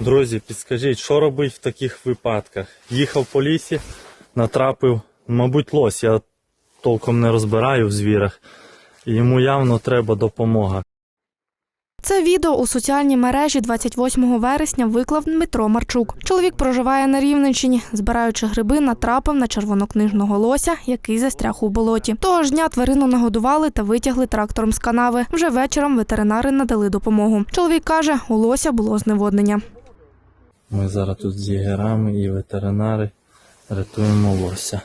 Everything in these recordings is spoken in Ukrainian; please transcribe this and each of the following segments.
Друзі, підскажіть, що робити в таких випадках? Їхав по лісі, натрапив, мабуть, лось. Я толком не розбираю в звірах. І йому явно треба допомога. Це відео у соціальній мережі 28 вересня виклав Дмитро Марчук. Чоловік проживає на Рівненщині. Збираючи гриби, натрапив на червонокнижного лося, який застряг у болоті. Того ж дня тварину нагодували та витягли трактором з канави. Вже вечором ветеринари надали допомогу. Чоловік каже, у лося було зневоднення. Ми зараз тут з єгерами і ветеринари рятуємо лося.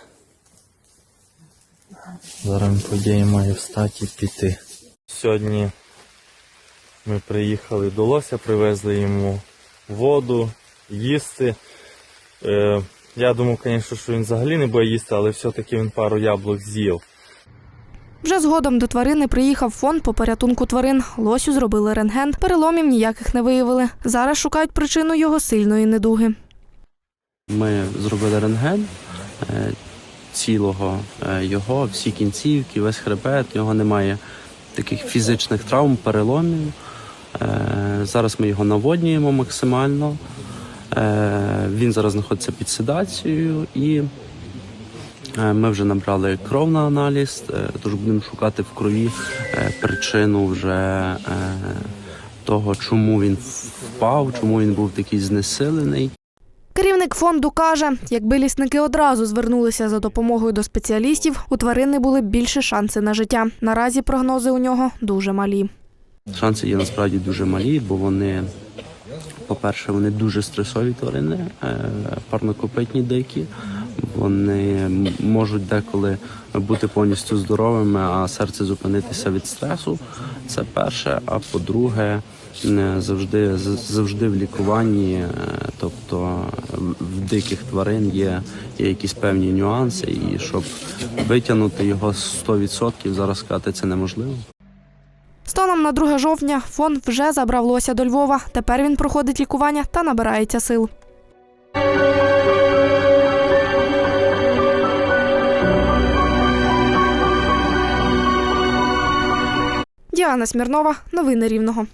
Зараз він, по ідеї, має встати і піти. Сьогодні ми приїхали до лося, привезли йому воду, їсти. Е, я думав, звісно, що він взагалі не буде їсти, але все-таки він пару яблук з'їв. Вже згодом до тварини приїхав фонд по порятунку тварин. Лосю зробили рентген, переломів ніяких не виявили. Зараз шукають причину його сильної недуги. Ми зробили рентген е, цілого е, його, всі кінцівки, весь хребет, його немає таких фізичних травм, переломів. Е, Зараз ми його наводнюємо максимально. Він зараз знаходиться під седацією і ми вже набрали кров на аналіз, е, тож будемо шукати в крові е, причину вже е, того, чому він впав, чому він був такий знесилений. Керівник фонду каже, якби лісники одразу звернулися за допомогою до спеціалістів, у тварини були більше шанси на життя. Наразі прогнози у нього дуже малі. Шанси є насправді дуже малі, бо вони, по-перше, вони дуже стресові тварини, е, парнокопитні дикі. Вони можуть деколи бути повністю здоровими, а серце зупинитися від стресу. Це перше. А по-друге, завжди завжди в лікуванні, е, тобто в- диких тварин є, є якісь певні нюанси, і щоб витягнути його з 100%, зараз сказати це неможливо. Станом на 2 жовтня фонд вже забрав лося до Львова. Тепер він проходить лікування та набирається сил. Діана Смірнова, новини Рівного.